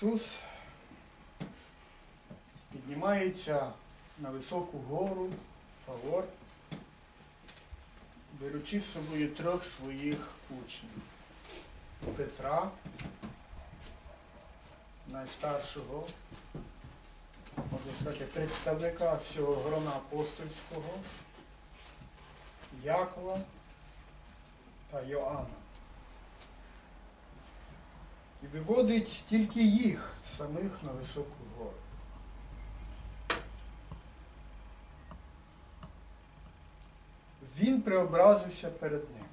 Ісус піднімається на високу гору Фавор, беручи з собою трьох своїх учнів. Петра, найстаршого, можна сказати, представника всього грона апостольського, Якова та Йоанна. І виводить тільки їх самих на високу гору. Він преобразився перед ним.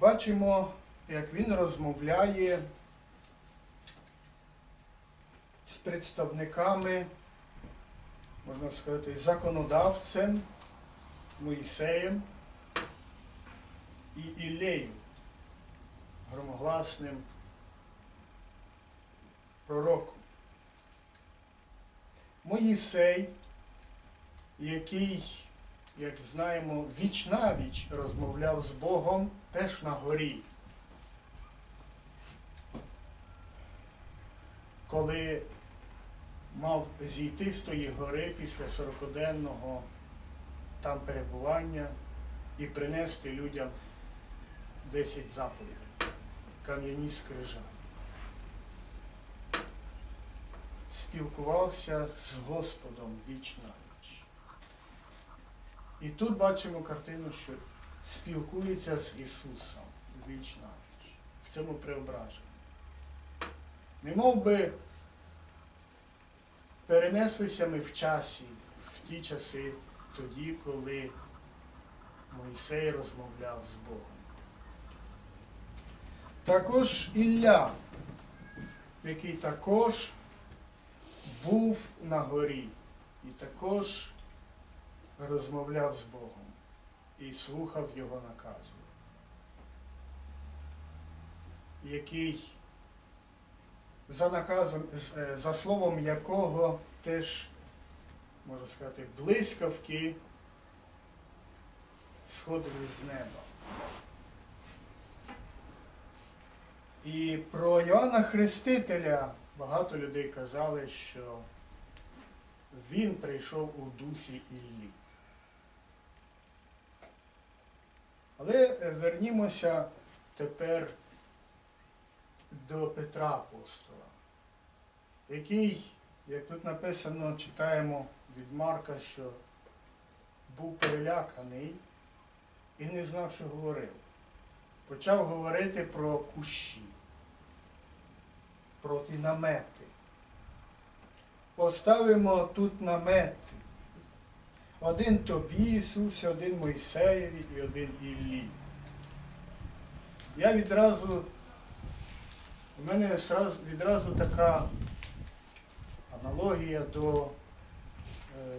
Бачимо, як він розмовляє з представниками, можна сказати, законодавцем Моїсеєм і Іллею, громогласним пророком. Моїсей, який, як знаємо, віч навіч розмовляв з Богом теж на горі. Коли мав зійти з тої гори після 40-денного там перебування і принести людям 10 заповідей, кам'яні скрижа. Спілкувався з Господом віч на віч. І тут бачимо картину, що спілкується з Ісусом віч на віч. В цьому преображенні. Не мов би перенеслися ми в часі, в ті часи, тоді, коли Мойсей розмовляв з Богом. Також Ілля, який також був на горі і також розмовляв з Богом і слухав Його наказу, який за наказом, е, за словом якого теж, можна сказати, блискавки сходили з неба. І про Йоанна Хрестителя багато людей казали, що він прийшов у дусі Іллі. Але вернімося тепер до Петра Апостола, який, як тут написано, читаємо від Марка, що був переляканий і не знав, що говорив. Почав говорити про кущі, про ті намети. Поставимо тут намети. Один тобі, Ісусе, один Мойсеєві і один Іллі. Я відразу, у мене відразу така аналогія до е,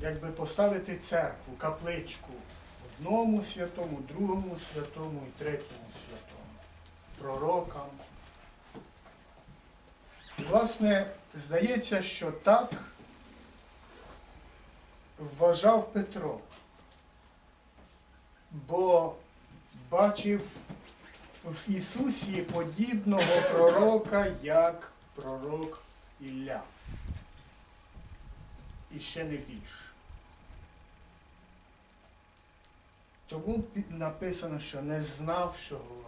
якби поставити церкву, капличку одному святому, другому святому і третьому святому, пророкам. І, власне, здається, що так вважав Петро, бо бачив в Ісусі подібного пророка, як пророк Ілля. І ще не більше. Тому написано, що не знав, що говорив.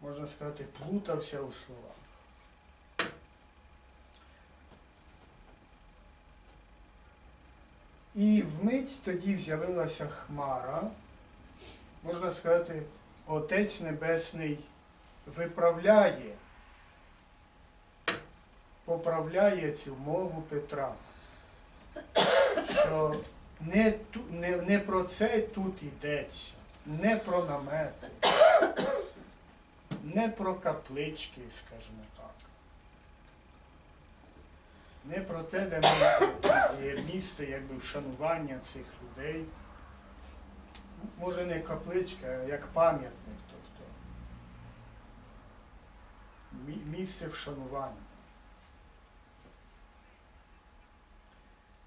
Можна сказати, плутався у словах. І вмить тоді з'явилася хмара, можна сказати, Отець Небесний виправляє поправляє цю мову Петра, що не, не, не про це тут йдеться, не про намети, не про каплички, скажімо так. Не про те, де є місце якби вшанування цих людей. Може не капличка, а як пам'ятник, тобто місце вшанування.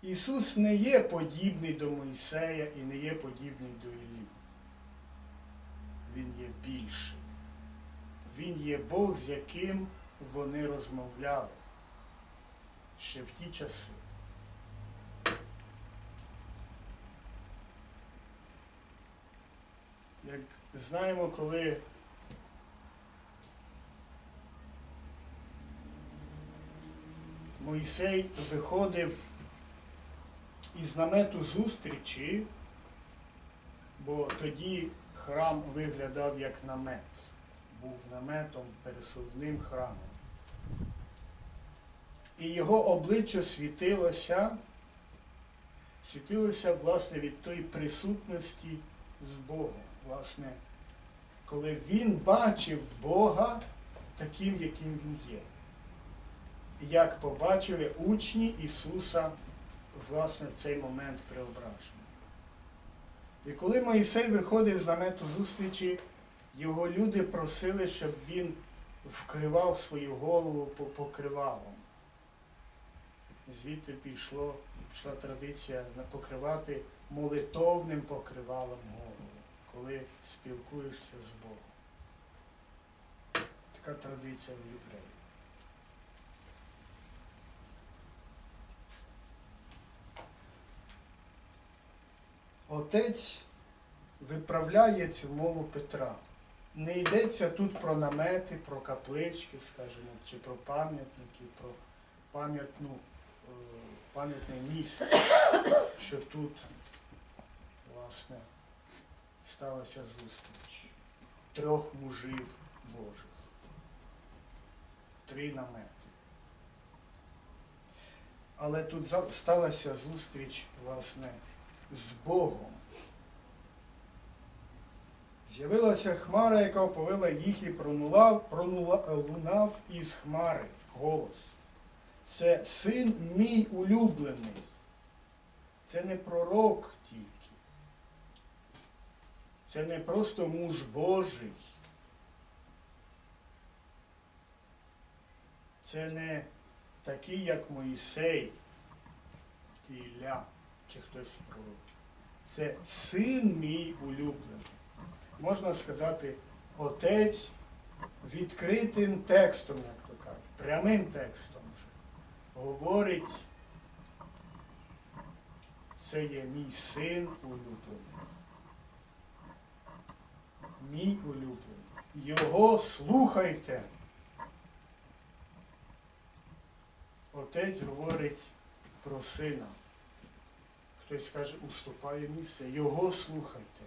Ісус не є подібний до Мойсея і не є подібний до Іллі. Він є більший. Він є Бог, з яким вони розмовляли ще в ті часи. Як знаємо, коли Мойсей виходив із намету зустрічі, бо тоді храм виглядав як намет, був наметом, пересувним храмом. І його обличчя світилося, світилося, власне, від тої присутності з Богом. Власне, коли він бачив Бога таким, яким він є. Як побачили учні Ісуса власне цей момент преображення. І коли Моїсей виходив з намету зустрічі, його люди просили, щоб він вкривав свою голову по- покривалом. Звідти пішло, пішла традиція покривати молитовним покривалом голову, коли спілкуєшся з Богом. Така традиція в євреїв. Отець виправляє цю мову Петра. Не йдеться тут про намети, про каплички, скажімо, чи про пам'ятники, про пам'ятну, е, пам'ятне місце, що тут, власне, сталася зустріч трьох мужів Божих. Три намети. Але тут сталася зустріч, власне, з Богом. З'явилася хмара, яка оповила їх і пронулав, пронула, із хмари голос. Це син мій улюблений. Це не пророк тільки. Це не просто муж Божий. Це не такий, як Моїсей і Ілля чи хтось пророків. Це син мій улюблений. Можна сказати, отець відкритим текстом, як то кажуть, прямим текстом вже говорить, це є мій син улюблений. Мій улюблений. Його слухайте. Отець говорить про сина. Хтось скаже, уступає місце. Його слухайте.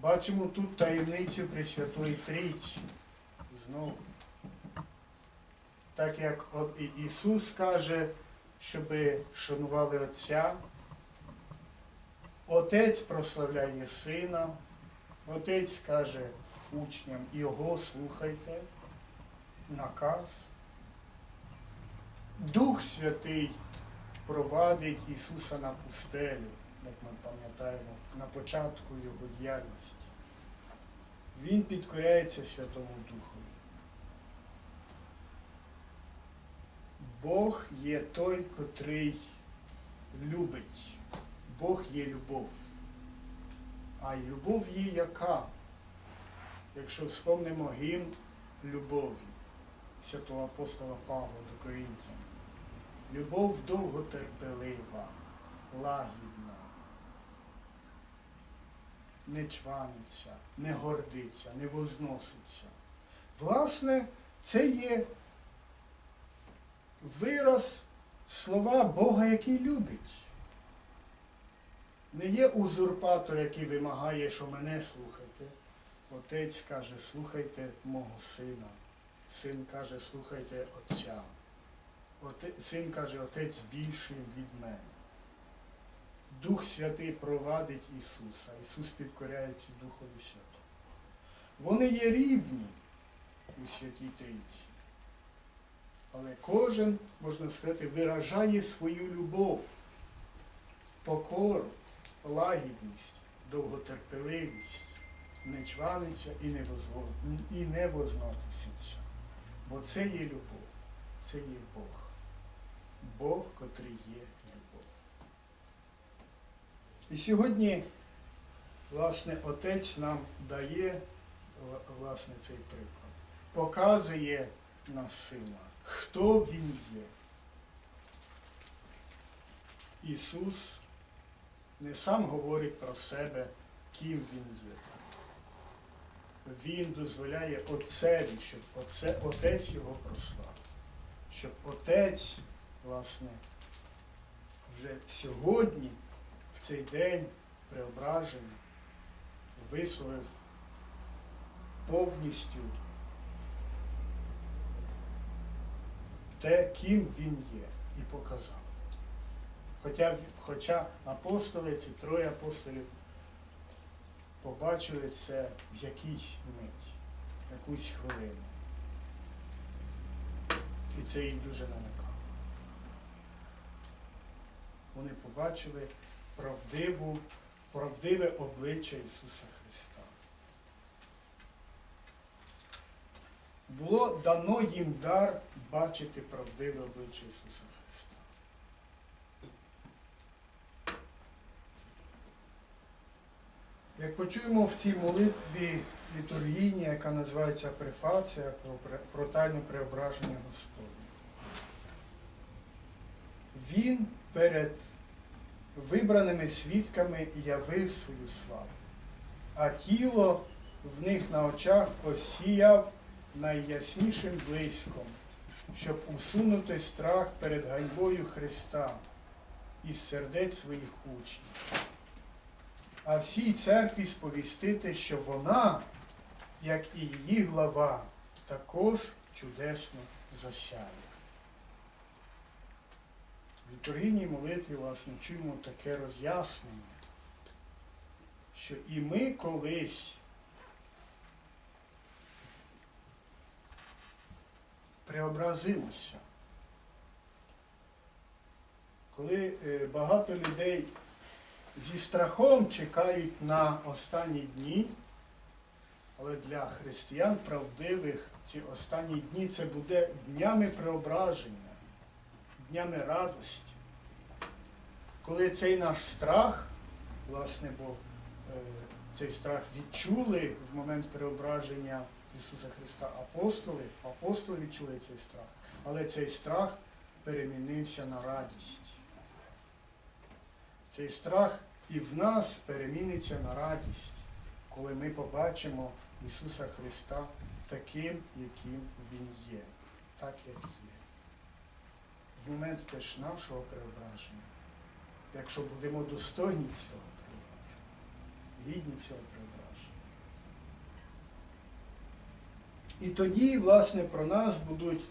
Бачимо тут таємницю Пресвятої Трійці. Знову. Так як Ісус каже, щоб шанували Отця, Отець прославляє Сина, Отець каже учням, його слухайте, наказ. Дух Святий провадить Ісуса на пустелю, як ми пам'ятаємо, на початку Його діяльності. Він підкоряється Святому Духові. Бог є той, котрий любить. Бог є любов. А любов є яка? Якщо вспомнимо гімн любові святого апостола Павла до Корінтян. Любов довготерпелива, лагідна, не чваниться, не гордиться, не возноситься. Власне, це є вираз слова Бога, який любить. Не є узурпатор, який вимагає, що мене слухайте. Отець каже, слухайте мого сина. Син каже, слухайте Отця. Син каже, Отець більший від мене. Дух Святий провадить Ісуса. Ісус підкоряється Духові Святому. Вони є рівні у Святій Трійці. Але кожен, можна сказати, виражає свою любов, покору, лагідність, довготерпеливість, не возво- і не возноситься. Бо це є любов, це є Бог. Бог, котрий є любов. І сьогодні, власне, Отець нам дає власне, цей приклад. Показує на сина, хто він є. Ісус не сам говорить про себе, ким він є. Він дозволяє Отцеві, щоб Отець його прославив. Щоб Отець, власне, вже сьогодні, в цей день преображення, висловив повністю те, ким він є, і показав. Хоча, в- хоча апостоли, ці троє апостолів, побачили це в якійсь мить, якусь хвилину. І це їх дуже налякало. Вони побачили правдиву, правдиве обличчя Ісуса Христа. Було дано їм дар бачити правдиве обличчя Ісуса Христа. Як почуємо в цій молитві літургійній, яка називається Префація про, про тайну преображення Господня. Він перед вибраними свідками явив свою славу, а тіло в них на очах осіяв найяснішим блиском, щоб усунути страх перед ганьбою Христа із сердець своїх учнів а всій церкві сповістити, що вона, як і її глава, також чудесно засяє. В літургійній молитві, власне, чуємо таке роз'яснення, що і ми колись преобразимося. Коли е, багато людей зі страхом чекають на останні дні, але для християн правдивих ці останні дні це буде днями преображення, днями радості. Коли цей наш страх, власне, бо е, цей страх відчули в момент преображення Ісуса Христа апостоли, апостоли відчули цей страх, але цей страх перемінився на радість. Цей страх і в нас переміниться на радість, коли ми побачимо Ісуса Христа таким, яким Він є, так як є. Момент теж нашого преображення, якщо будемо достойні цього преображення, гідні цього преображення. І тоді, власне, про нас будуть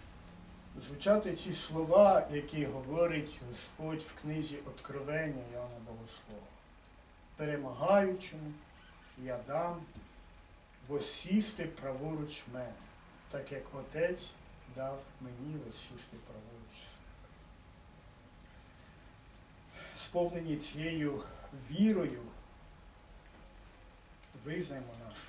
звучати ці слова, які говорить Господь в книзі Откровення Іоанна Богослова. Перемагаючому я дам восісти праворуч мене, так як Отець дав мені восісти праворуч себе. Сповнені цією вірою, визнаємо нашу